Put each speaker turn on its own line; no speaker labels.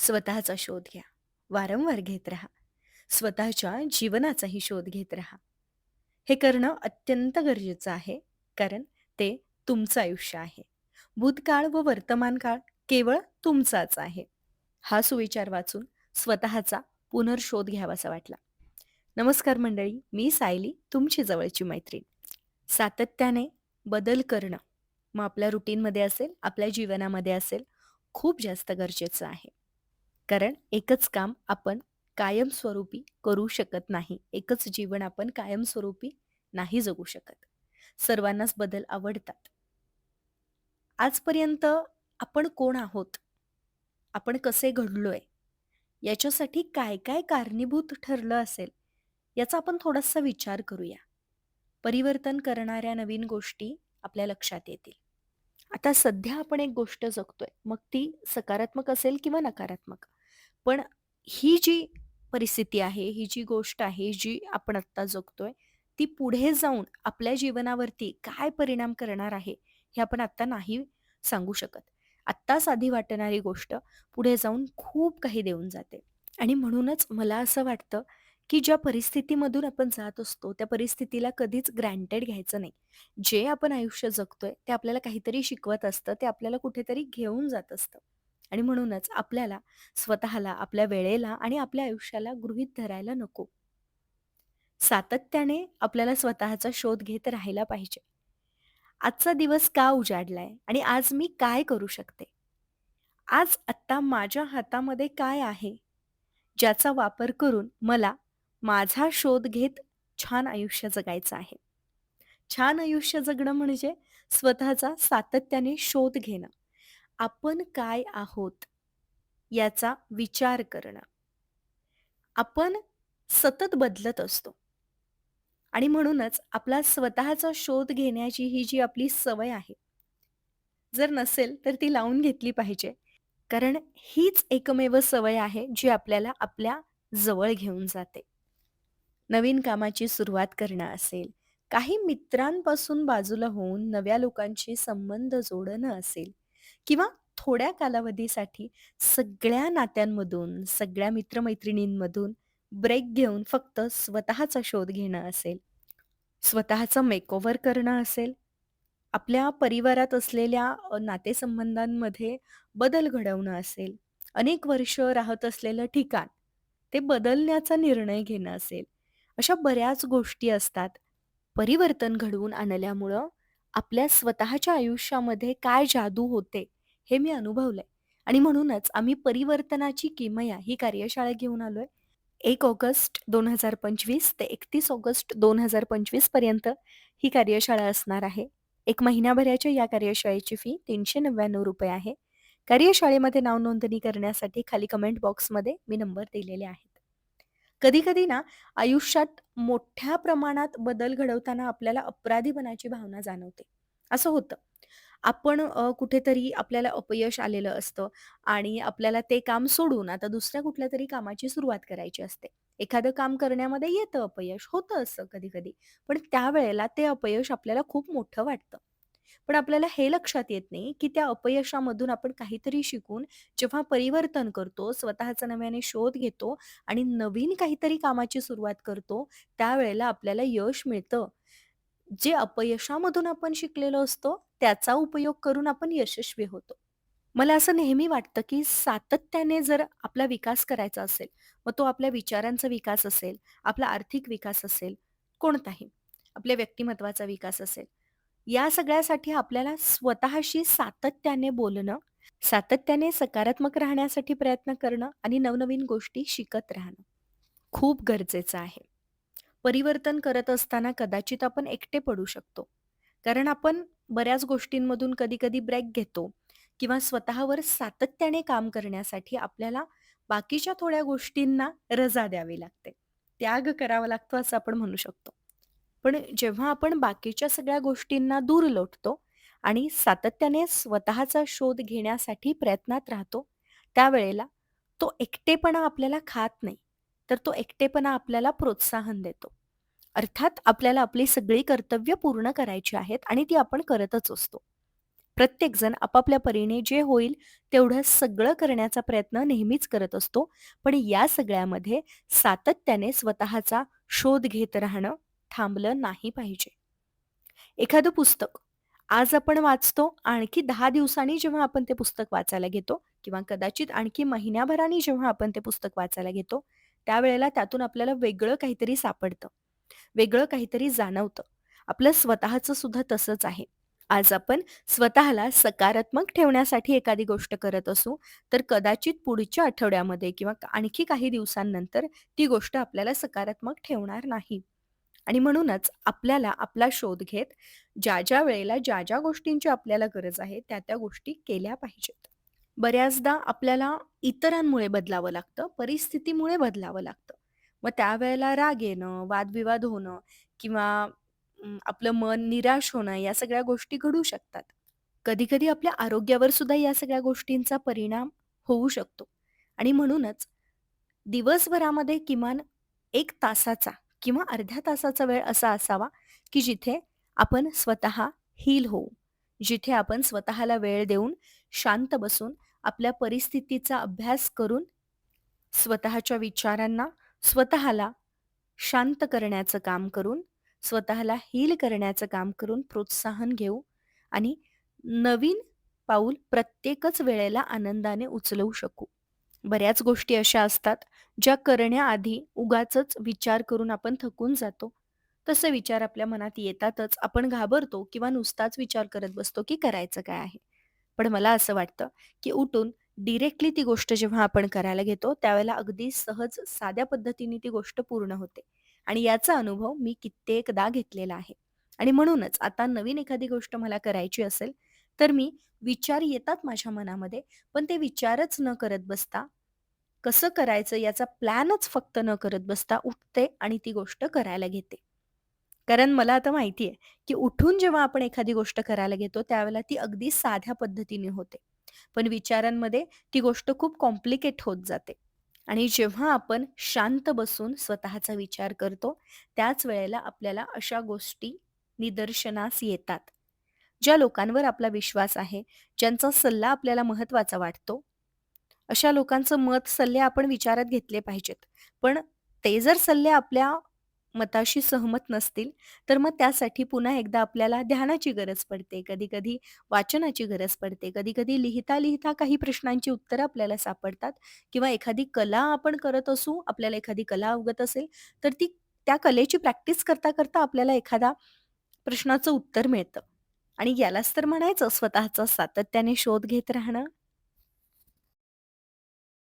स्वतःचा शोध घ्या. वारंवार घेत राहा. स्वतःच्या जीवनाचाही शोध घेत राहा. हे करणं अत्यंत गरजेचं आहे, कारण ते तुमचं आयुष्य आहे. भूतकाळ व वर्तमान काळ केवळ तुमचाच आहे. हा सुविचार वाचून स्वतःचा पुनर्शोध घ्यावासा वाटला. नमस्कार मंडळी, मी सायली, तुमची जवळची मैत्रीण. सातत्याने बदल करणं, मग आपल्या रुटीनमध्ये असेल, आपल्या जीवनामध्ये असेल, खूप जास्त गरजेचं आहे. कारण एकच काम आपण कायमस्वरूपी करू शकत नाही. एकच जीवन आपण कायमस्वरूपी नाही जगू शकत. सर्वांनाच बदल आवडतात. आजपर्यंत आपण कोण आहोत? आपण कसे घडलोय? याच्यासाठी काय-काय कारणीभूत ठरलं असेल? याचा आपण थोडासा विचार करूया. परिवर्तन करणाऱ्या नवीन गोष्टी आपल्या लक्षात येतील. आता सध्या आपण एक गोष्ट जगतोय, मग ती सकारात्मक असेल किंवा नकारात्मक. पण ही जी परिस्थिती आहे, ही जी गोष्ट आहे, जी आपण आत्ता जगतोय, ती पुढे जाऊन आपल्या जीवनावरती काय परिणाम करणार आहे, हे आपण आत्ता नाही सांगू शकत. आत्ता साधी वाटणारी गोष्ट पुढे जाऊन खूप काही देऊन जाते. आणि म्हणूनच मला असं वाटतं, की ज्या परिस्थितीमधून आपण जात असतो, त्या परिस्थितीला कधीच ग्रँटेड घ्यायचं नाही. जे आपण आयुष्य जगतोय, ते आपल्याला काहीतरी शिकवत असतं, ते आपल्याला कुठेतरी घेऊन जात असतं. आणि म्हणूनच आपल्याला स्वतःला, आपल्या वेळेला आणि आपल्या आयुष्याला गृहीत धरायला नको. सातत्याने आपल्याला स्वतःचा शोध घेत राहायला पाहिजे. आजचा दिवस का उजाडलाय आणि आज मी काय करू शकते? आज आत्ता माझ्या हातामध्ये काय आहे? ज्याचा वापर करून मला माझा शोध घेत छान आयुष्य जगायचं आहे. छान आयुष्य जगणं म्हणजे स्वतःचा सातत्याने शोध घेणं. आपण काय आहोत? याचा विचार करणं. आपण सतत बदलत असतो. आणि म्हणूनच आपला स्वतःचा शोध घेण्याची ही जी आपली सवय आहे, जर नसेल तर ती लावून घेतली पाहिजे. कारण हीच एकमेव सवय आहे जी आपल्याला आपल्या जवळ घेऊन जाते. नवीन कामाची सुरुवात करणं असेल, काही मित्रांपासून बाजूला होऊन नव्या लोकांशी संबंध जोडणं असेल किंवा थोड्या कालावधीसाठी सगळ्या नात्यांमधून, सगळ्या मित्रमैत्रिणींमधून ब्रेक घेऊन फक्त स्वतःचा शोध घेणं असेल, स्वतःचं मेकओव्हर करणं असेल, आपल्या परिवारात असलेल्या नातेसंबंधांमध्ये बदल घडवणं असेल, अनेक वर्ष राहत असलेलं ठिकाण, ते बदलण्याचा निर्णय घेणं असेल, अशा बऱ्याच गोष्टी असतात. परिवर्तन घडवून आणल्यामुळं आपल्या स्वतःच्या आयुष्यामध्ये काय जादू होते, हे मी अनुभवलंय आणि म्हणूनच आम्ही परिवर्तनाची किमया ही कार्यशाळा घेऊन आलोय. एक ऑगस्ट 2025 ते 31 ऑगस्ट 2025 पर्यंत ही कार्यशाळा असणार आहे. एक महिन्याभराच्या या कार्यशाळेची फी ₹399 आहे. कार्यशाळेमध्ये नाव नोंदणी करण्यासाठी खाली कमेंट बॉक्समध्ये मी नंबर दिलेले आहेत. कधी-कधी ना आयुष्यात मोठ्या प्रमाणात बदल घडवताना आपल्याला अपराधीपणाची भावना जाणवते. असं होतं. आपण अ, कुठेतरी आपल्याला अपयश आलेलं असतं आणि आपल्याला ते काम सोडून आता दुसऱ्या कुठल्यातरी कामाची सुरुवात करायची असते. एखादं काम करण्यामध्ये येतं अपयश, होतं असं कधी-कधी. पण त्यावेळेला ते अपयश आपल्याला खूप मोठं वाटतं. पण आपल्याला हे लक्षात येत नाही, की त्या अपयशामधून आपण काहीतरी शिकून जेव्हा परिवर्तन करतो, स्वतःचा नव्याने शोध घेतो आणि नवीन काहीतरी कामाची सुरुवात करतो, त्यावेळेला आपल्याला यश मिळतं. जे अपयशामधून आपण शिकलेलो असतो, त्याचा उपयोग करून आपण यशस्वी होतो. मला असं नेहमी वाटतं, की सातत्याने जर आपला विकास करायचा असेल, मग तो आपल्या विचारांचा विकास असेल, आपला आर्थिक विकास असेल, कोणताही. आपल्या व्यक्तिमत्वाचा विकास असेल. या सगळ्यासाठी आपल्याला स्वतःशी सातत्याने बोलणं, सातत्याने सकारात्मक राहण्यासाठी प्रयत्न करणं आणि नवनवीन गोष्टी शिकत राहणं, खूप गरजेचं आहे. परिवर्तन करत असताना कदाचित आपण एकटे पडू शकतो. कारण आपण बऱ्याच गोष्टींमधून कधी-कधी ब्रेक घेतो किंवा स्वतःवर सातत्याने काम करण्यासाठी आपल्याला बाकीच्या थोड्या गोष्टींना रजा द्यावी लागते. त्याग करावा लागतो असं आपण म्हणू शकतो. पण जेव्हा आपण बाकीच्या सगळ्या गोष्टींना दूर लोटतो आणि सातत्याने स्वतःचा शोध घेण्यासाठी प्रयत्नात राहतो, त्यावेळेला तो एकटेपणा आपल्याला खात नाही, तर तो एकटेपणा आपल्याला प्रोत्साहन देतो. अर्थात आपल्याला आपली सगळी कर्तव्य पूर्ण करायची आहेत आणि ती आपण करतच असतो. प्रत्येकजण आपापल्या परीने जे होईल तेवढं सगळं करण्याचा प्रयत्न नेहमीच करत असतो. पण या सगळ्यामध्ये सातत्याने स्वतःचा शोध घेत राहणं थांबलं नाही पाहिजे. एखादं पुस्तक आज आपण वाचतो, आणखी दहा दिवसांनी जेव्हा आपण ते पुस्तक वाचायला घेतो किंवा कदाचित आणखी महिन्याभराने जेव्हा आपण ते पुस्तक वाचायला घेतो, त्यावेळेला त्यातून आपल्याला वेगळं काहीतरी सापडतं. वेगळं काहीतरी जाणवतं. आपलं स्वतःचं सुद्धा तसंच आहे. आज आपण स्वतःला सकारात्मक ठेवण्यासाठी एखादी गोष्ट करत असू, तर कदाचित पुढच्या आठवड्यामध्ये किंवा आणखी काही दिवसांनंतर ती गोष्ट आपल्याला सकारात्मक ठेवणार नाही. आणि म्हणूनच आपल्याला आपला शोध घेत ज्या-ज्या वेळेला ज्या-ज्या गोष्टींची आपल्याला गरज आहे, त्या-त्या गोष्टी केल्या पाहिजेत. बऱ्याचदा आपल्याला इतरांमुळे बदलावं लागतं, परिस्थितीमुळे बदलावं लागतं. मग त्यावेळेला राग येणं, वादविवाद होणं किंवा अं, आपलं मन निराश होणं या सगळ्या गोष्टी घडू शकतात. कधी-कधी आपल्या आरोग्यावर सुद्धा या सगळ्या गोष्टींचा परिणाम होऊ शकतो आणि म्हणूनच दिवसभरामध्ये किमान 1 तासाचा किंवा अर्ध्या तासाचा वेळ असा असावा, की जिथे आपण स्वतः हील होऊ. जिथे आपण स्वतःला वेळ देऊन, शांत बसून, आपल्या परिस्थितीचा अभ्यास करून, स्वतःच्या विचारांना, स्वतःला शांत करण्याचं काम करून, स्वतःला हील करण्याचं काम करून प्रोत्साहन घेऊ आणि नवीन पाऊल प्रत्येकच वेळेला आनंदाने उचलवू शकू. बऱ्याच गोष्टी अशा असतात, ज्या करण्याआधी उगाचच विचार करून आपण थकून जातो. तसे विचार आपल्या मनात येतातच. आपण घाबरतो किंवा नुसताच विचार करत बसतो, की करायचं काय आहे? पण मला असं वाटतं, की उठून डिरेक्टली ती गोष्ट जेव्हा आपण करायला घेतो, त्यावेळेला अगदी सहज साध्या पद्धतीने ती गोष्ट पूर्ण होते. आणि याचा अनुभव मी कित्येकदा घेतलेला आहे. आणि म्हणूनच आता नवीन एखादी गोष्ट मला करायची असेल, तर मी विचार येतात माझ्या मनामध्ये, पण ते विचारच न करत बसता, कसं करायचं याचा प्लॅनच फक्त न करत बसता उठते आणि ती गोष्ट करायला घेते. कारण मला आता माहिती आहे, की उठून जेव्हा आपण एखादी गोष्ट करायला घेतो, त्यावेळेला ती अगदी साध्या पद्धतीने होते. पण विचारांमध्ये ती गोष्ट खूप कॉम्प्लिकेट होत जाते. आणि जेव्हा आपण शांत बसून स्वतःचा विचार करतो, त्याच वेळेला आपल्याला अशा गोष्टी निदर्शनास येतात. ज्या लोकांवर आपला विश्वास आहे, ज्यांचा सल्ला आपल्याला महत्त्वाचा वाटतो, अशा लोकांचं मत, सल्ले आपण विचारात घेतले पाहिजेत. पण ते जर सल्ले आपल्या मताशी सहमत नसतील, तर मग त्यासाठी पुन्हा एकदा आपल्याला ध्यानाची गरज पडते. कधी-कधी वाचनाची गरज पडते. कधी-कधी लिहिता-लिहिता काही प्रश्नांची उत्तरं आपल्याला सापडतात किंवा एखादी कला आपण करत असू, आपल्याला एखादी कला अवगत असेल, तर ती त्या कलेची प्रॅक्टिस करता-करता आपल्याला एखादा प्रश्नाचं उत्तर मिळतं. आणि यालाच तर म्हणायचं स्वतःचा सातत्याने शोध घेत राहणं.